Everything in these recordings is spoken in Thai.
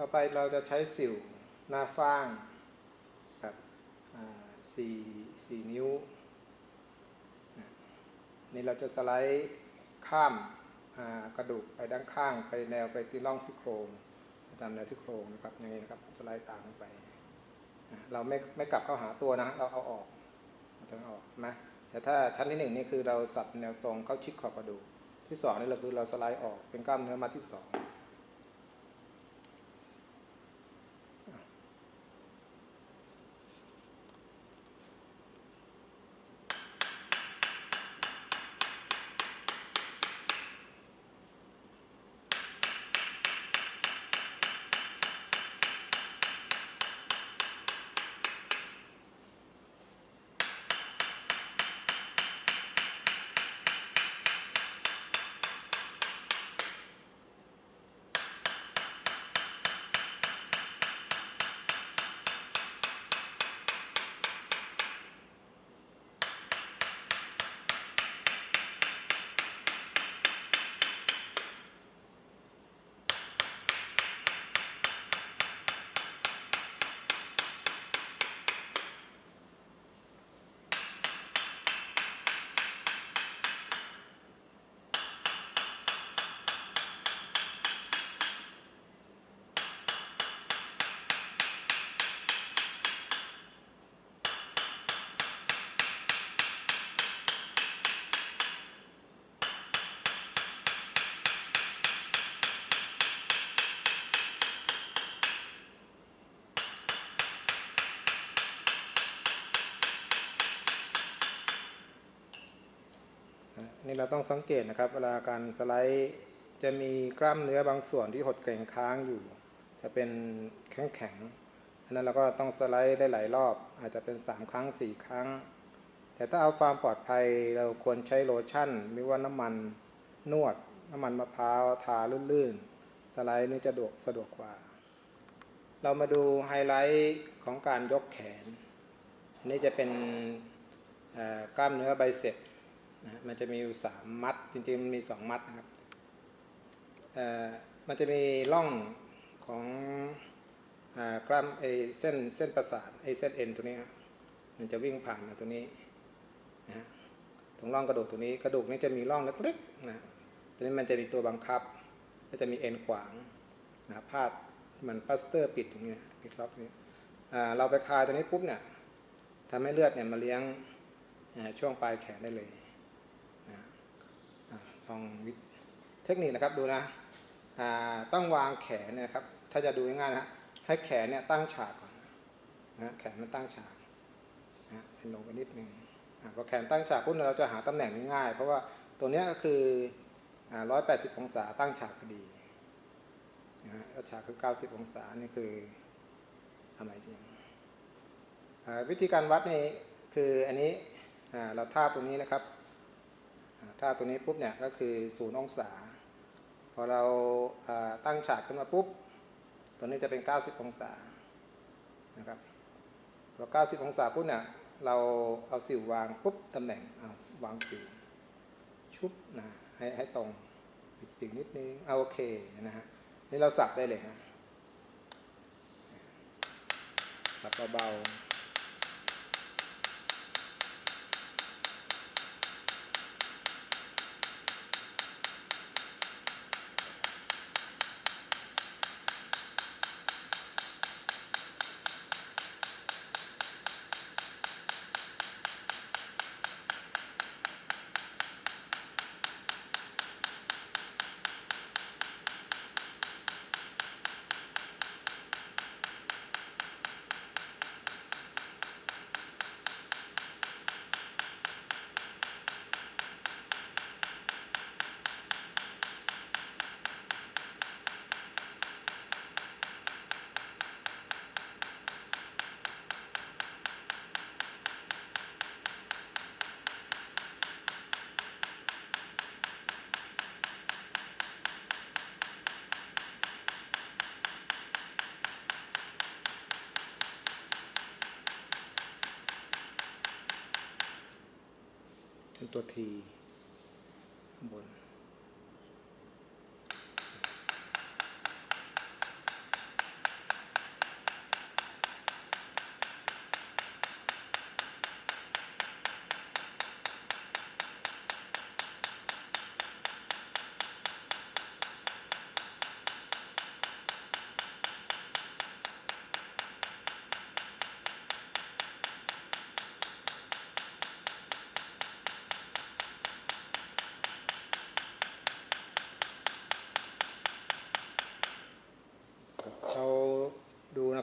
ต่อไปเราจะใช้สิวหน้าฟ้างกับสี่สี่นิ้วนี่เราจะสไลด์ข้ามกระดูกไปด้านข้างไปแนวไปที่ร่องซี่โครงตามแนวซี่โครงนะครับอย่างนี้นะครับสไลด์ตางไป เราไม่ไม่กลับเข้าหาตัวนะเราเอาออกเอาตรงออกนะแต่ถ้าชั้นที่หนึ่งนี่คือเราสับแนวตรงเข้าชิดขอบกระดูกที่สองนี่เราคือเราสไลด์ออกเป็นกล้ามเนื้อมัดที่สอง นี่เราต้องสังเกตนะครับ เวลาการสไลด์จะมีกล้ามเนื้อบางส่วนที่หดเกร็งค้างอยู่ จะเป็นแข็งแข็งอันนั้นเราก็ต้องสไลด์ได้หลายรอบ อาจจะเป็น 3 ครั้ง 4 ครั้ง แต่ถ้าเอาความปลอดภัยเราควรใช้โลชั่น หรือว่าน้ำมันนวด น้ำมันมะพร้าวทาลื่นๆ สไลด์นี่จะดวกสะดวกกว่า เรามาดูไฮไลท์ของการยกแขน นี่จะเป็นกล้ามเนื้อไบเซ็ป นะมันจะมีอยู่สามมัด จริงๆมันมีสองมัดนะครับมันจะมีร่องของอกล้ามไอเส้นเส้นประสาทไอเส้นเอ็นตัวนี้มันจะวิ่งผ่านมาตัวนี้นะตรงร่องกระดูกตัวนี้กระดูกนี้จะมีร่องเล็กๆนะตัวนี้มันจะมีตัวบังคับ ก็จะมีเอ็นขวางนะพาดมันพลาสเตอร์ปิดตรงนี้ปิดล็อกตรงนี้เราไปคลายตัวนี้ปุ๊บเนี่ยทำให้เลือดเนี่ยมาเลี้ยงช่วงปลายแขนได้เลย ลองวิเทคนิคนะครับดูนะต้องวางแขนเนี่ยนะครับ ถ้าจะดูง่ายๆนะให้แขนเนี่ยตั้งฉากก่อนนะแขนมันตั้งฉากนะเป็นลงไปนิดนึงพอแขนตั้งฉากปุ๊บเราจะหาตำแหน่งง่ายๆเพราะว่าตัวนี้ก็คือร้อยแปดสิบองศาตั้งฉากพอดีนะฮะแล้วฉากคือเก้าสิบองศานี่คือทำไมจริงวิธีการวัดนี่คืออันนี้เราทาบตรงนี้นะครับ ถ้าตัวนี้ปุ๊บเนี่ยก็คือศูนย์องศา พอเราอ่าตั้งฉากขึ้นมาปุ๊บ ตัวนี้จะเป็น 90 องศานะครับพอ90 องศาปุ๊บเนี่ยเราเอาสิววางปุ๊บตำแหน่งเอาวางสิวชุบนะให้ให้ตรงปิดสิวนิดนึงเอาโอเคนะฮะนี่เราสับได้เลยนะสับเบาๆ เป็นตัวทีข้างบน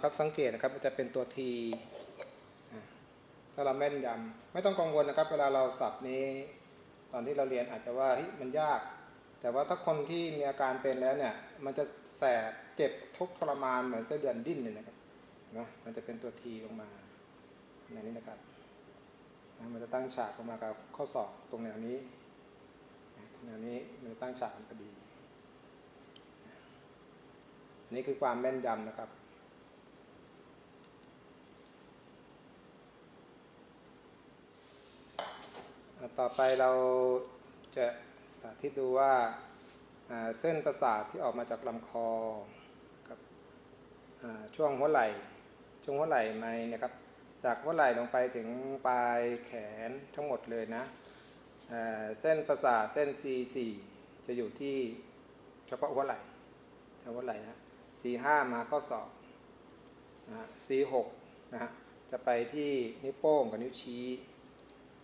นะครับสังเกตนะครับมันจะเป็นตัวทีถ้าเราแม่นยำไม่ต้องกังวลนะครับ เวลาเราสับนี้ตอนที่เราเรียนอาจจะว่ามันยาก แต่ว่าถ้าคนที่มีอาการเป็นแล้วเนี่ยมันจะแสบเจ็บทุกข์ทรมานเหมือนไส้นเดือนดิ้นเลยนะครับนไหมมันจะเป็นตัวทีลงมาในนี้นะครับนะมันจะตั้งฉากออกมากับข้อศอกตรงแนวนี้นะตรงแนวนี้มันจะตั้งฉากพอดีอันนี้คือความแม่นยำนะครับ ต่อไปเราจะสาธิตดูว่าเส้นประสาทที่ออกมาจากลำคอครับช่วงหัวไหล่ ช่วงหัวไหล่ในนะครับ จากหัวไหล่ลงไปถึงปลายแขนทั้งหมดเลยนะเส้นประสาทเส้น C4 จะอยู่ที่เฉพาะหัวไหล่เฉพาะหัวไหล่นะ C5 มาข้อศอกนะ C6 นะฮะจะไปที่นิ้วโป้งกับนิ้วชี้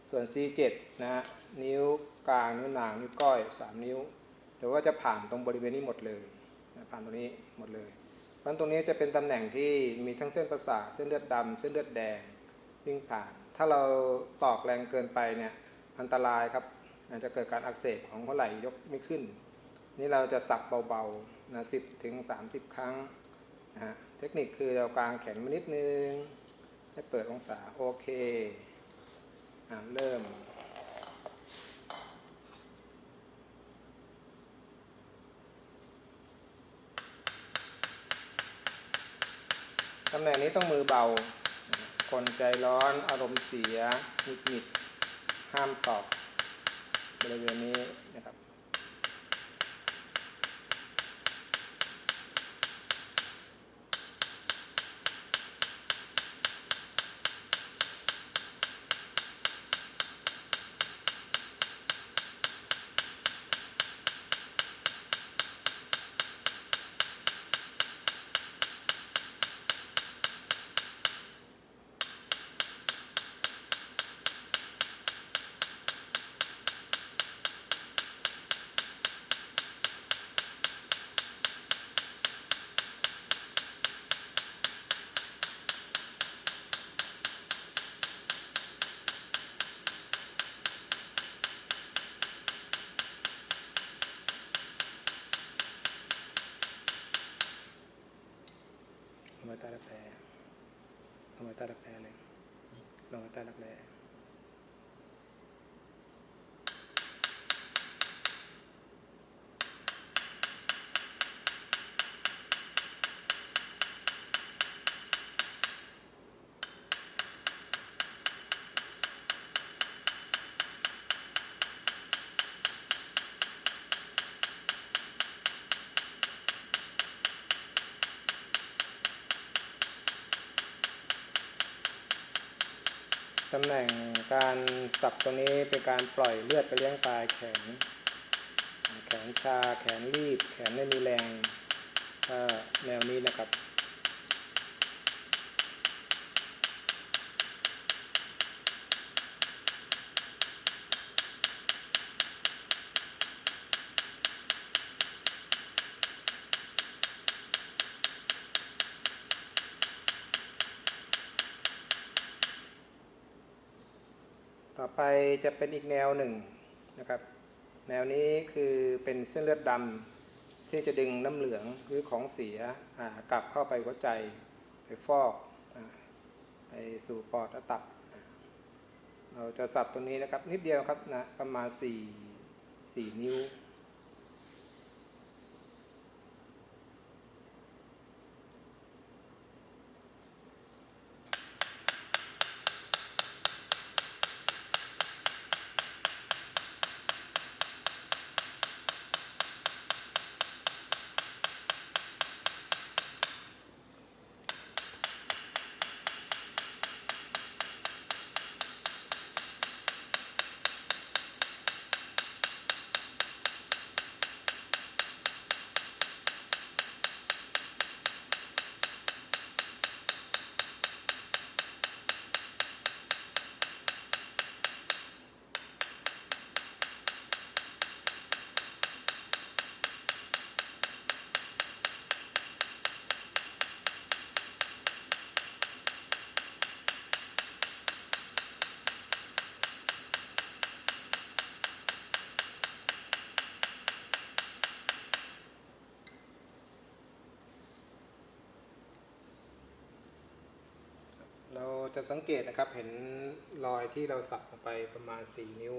ส่วน C7 นะฮะนิ้วกลางนิ้วนางนิ้วก้อย 3 นิ้วแต่ว่าจะผ่านตรงบริเวณนี้หมดเลยนะผ่านตรงนี้หมดเลยเพราะตรงนี้จะเป็นตำแหน่งที่มีทั้งเส้นประสาทเส้นเลือดดำเส้นเลือดแดงวิ่งผ่าน ถ้าเราตอกแรงเกินไปเนี่ยอันตรายครับอาจจะเกิดการอักเสบของหัวไหล่ยกไม่ขึ้น นี่เราจะสับเบาๆนะ10ถึง30ครั้งนะฮะเทคนิคคือเรากางแขนมานิดนึงให้เปิดองศาโอเค เริ่ม ตำแหน่งนี้ต้องมือเบา คนใจร้อน อารมณ์เสียหงุดหงิด ห้ามตอบบริเวณนี้นะครับ ลงมาใต้รักแร้ลงมาใต้รักแร้เลยลงมาใต้รักแร้ ตำแหน่งการสับตรงนี้เป็นการปล่อยเลือดไปเลี้ยงปลายแขน แขนชา แขนรีบ แขนไม่มีแรงแนวนี้นะครับ จะเป็นอีกแนวหนึ่งนะครับ แนวนี้คือเป็นเส้นเลือดดำที่จะดึงน้ำเหลืองหรือของเสียกลับเข้าไปหัวใจไปฟอกอไปสู่ปอดและตับ เราจะสับตรงนี้นะครับ นิดเดียวครับนะประมาณ4 4นิ้ว จะสังเกตนะครับเห็นรอยที่เราสับลงไปประมาณ 4 นิ้ว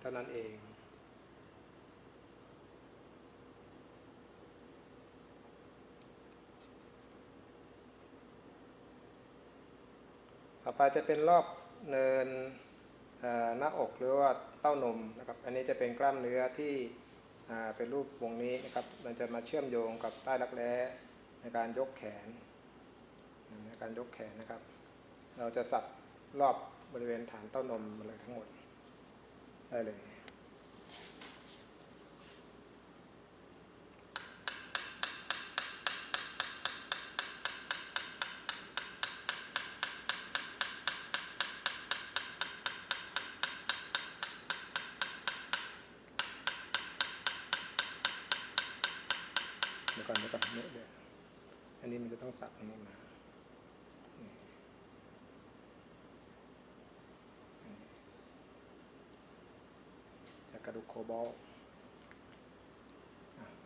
เท่านั้นเองต่อไปจะเป็นรอบเนินหน้าอกหรือว่าเต้านมนะครับ อันนี้จะเป็นกล้ามเนื้อที่เป็นรูปวงนี้นะครับ มันจะมาเชื่อมโยงกับใต้รักแร้ในการยกแขน ในการยกแขนนะครับ เราจะสับรอบบริเวณฐานเต้านมมาเลยทั้งหมด ได้เลย เดี๋ยวก่อนเดี๋ยวก่อนเนี่ยเดี๋ยวอันนี้มันจะต้องสับอันนี้มานี่อันนี้จากกระดูก โคบอล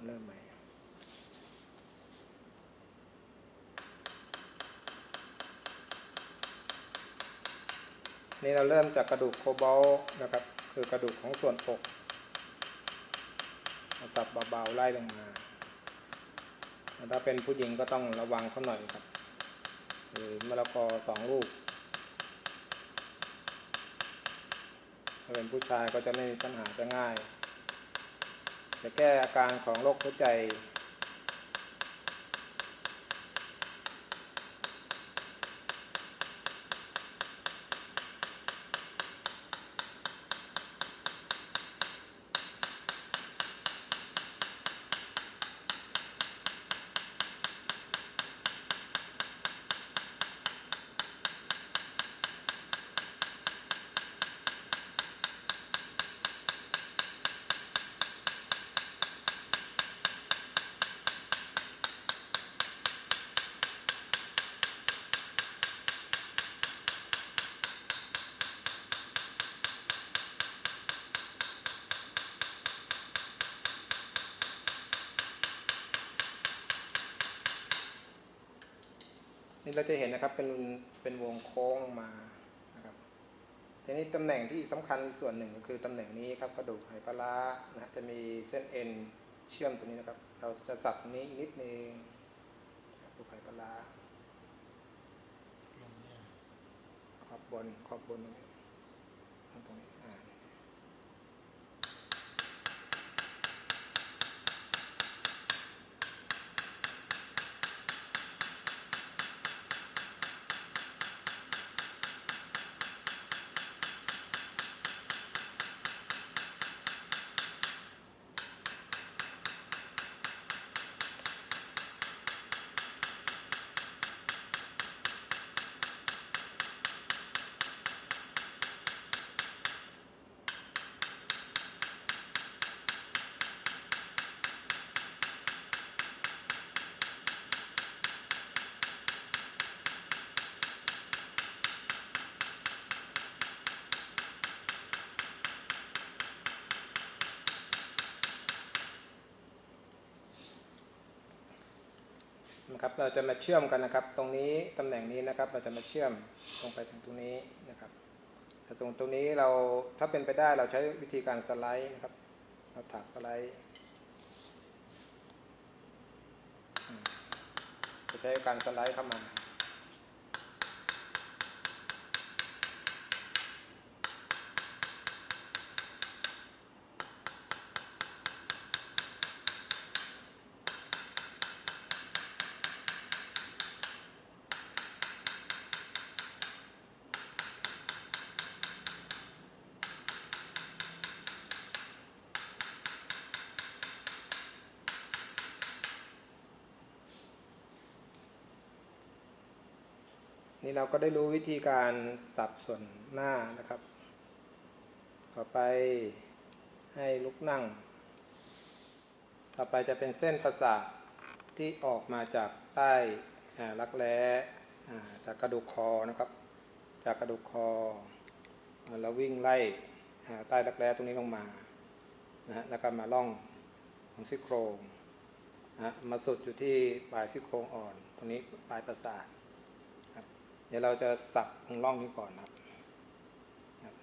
เริ่มใหม่นี่เราเริ่มจากกระดูกโคบอลนะครับ คือกระดูกของส่วนอกเราสับเบาๆไล่ลงมา ถ้าเป็นผู้หญิงก็ต้องระวังเขาหน่อยครับ หรือมะละกอสองลูก ถ้า เป็นผู้ชายก็จะไม่มีปัญหาจะง่าย จะแก้อาการของโรคหัวใจ นี่เราจะเห็นนะครับเป็นเป็นวงโค้งลงมานะครับทีนี้ตำแหน่งที่สำคัญส่วนหนึ่งก็คือตำแหน่งนี้ครับกระดูกไหปลาร้านะจะมีเส้นเอ็นเชื่อมตรงนี้นะครับ เราจะสับตรงนี้นิดนึงกระดูกไหปลาร้าขอบบนขอบบนตรงนี้ตรงนี้อ่า นะครับเราจะมาเชื่อมกันนะครับ ตรงนี้ตำแหน่งนี้นะครับ เราจะมาเชื่อมลงไปถึงตรงนี้นะครับแต่ตรงตรงนี้เราถ้าเป็นไปได้เราใช้วิธีการสไลด์นะครับเราถักสไลด์จะใช้การสไลด์เข้ามา นี่เราก็ได้รู้วิธีการสับส่วนหน้านะครับ ต่อไปให้ลุกนั่ง ต่อไปจะเป็นเส้นประสาทที่ออกมาจากใต้รักแร้จากกระดูกคอนะครับ จากกระดูกคออ่าแล้ววิ่งไล่ใต้รักแร้ตรงนี้ลงมานะแล้วก็มาล่องของซี่โครงนะมาสุดอยู่ที่ปลายซี่โครงอ่อน ตรงนี้ปลายประสาท เดี๋ยวเราจะสับตรงร่องนี้ก่อนนะครับ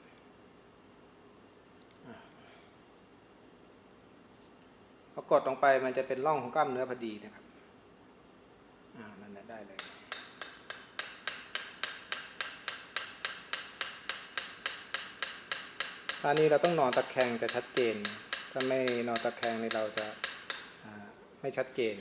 พอกดลงไปมันจะเป็นร่องของกล้ามเนื้อพอดีนะครับอ่านั่นแหละได้เลยท่านี้เราต้องนอนตะแคงจะชัดเจน ถ้าไม่นอนตะแคงนี่เราจะไม่ชัดเจน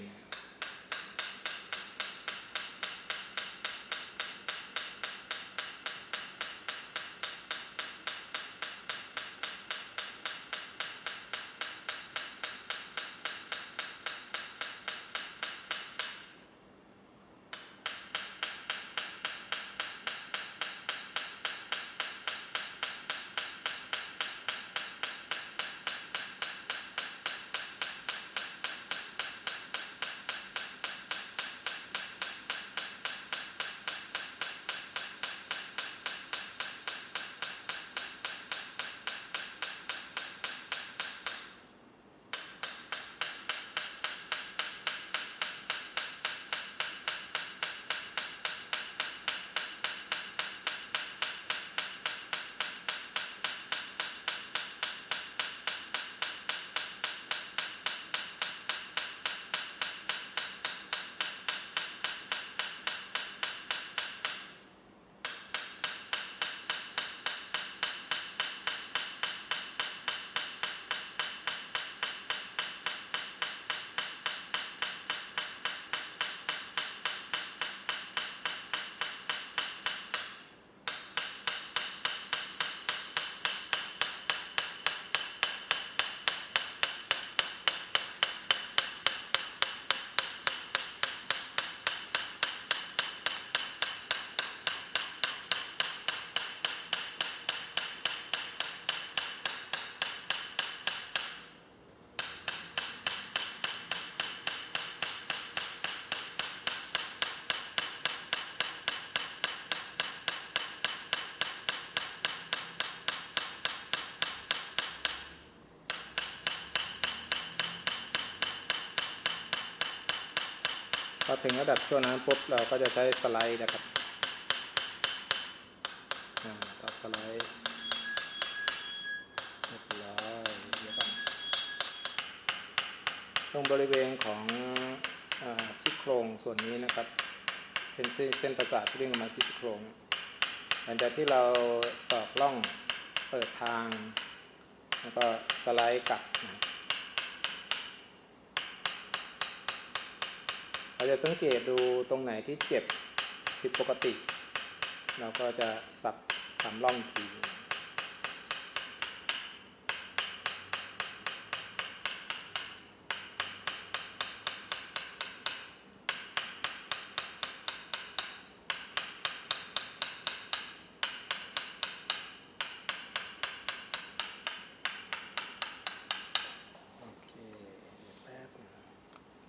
ถึงระดับช่วงนั้นปุ๊บเราก็จะใช้สไลด์นะครับอ่าต่อสไลด์เรียบร้อยเดี๋ยวก่อนตรงบริเวณของซี่โครงส่วนนี้นะครับเป็นเส้นประสาทที่วิ่งออกมาที่ซี่โครงหลังจากที่เราตอกล่องเปิดทาง แล้วก็สไลด์กลับนะ เราจะสังเกตดูตรงไหนที่เจ็บผิดปกติ เราก็จะสับสามร่องที